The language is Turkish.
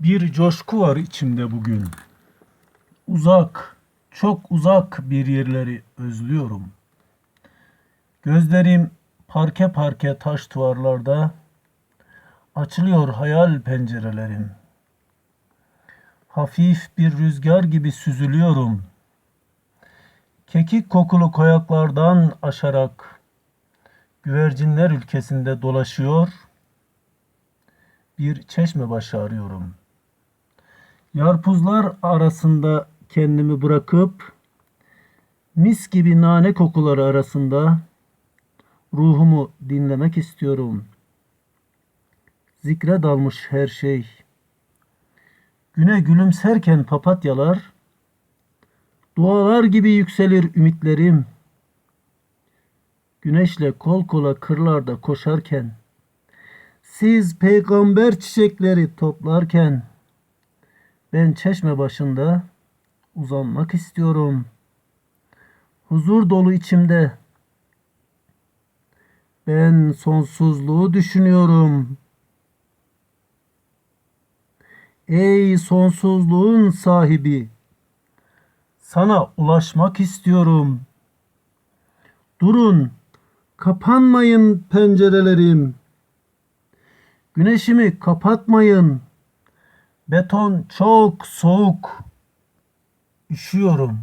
Bir coşku var içimde bugün. Uzak, çok uzak bir yerleri özlüyorum. Gözlerim parke parke taş duvarlarda açılıyor hayal pencerelerim. Hafif bir rüzgar gibi süzülüyorum. Kekik kokulu koyaklardan aşarak güvercinler ülkesinde dolaşıyor. Bir çeşme başı arıyorum. Yarpuzlar arasında kendimi bırakıp mis gibi nane kokuları arasında ruhumu dinlemek istiyorum. Zikre dalmış her şey. Güne gülümserken papatyalar dualar gibi yükselir ümitlerim. Güneşle kol kola kırlarda koşarken siz peygamber çiçekleri toplarken ben çeşme başında uzanmak istiyorum. Huzur dolu içimde ben sonsuzluğu düşünüyorum. Ey sonsuzluğun sahibi, sana ulaşmak istiyorum. Durun, kapanmayın pencerelerim. Güneşimi kapatmayın. Beton çok soğuk. Üşüyorum.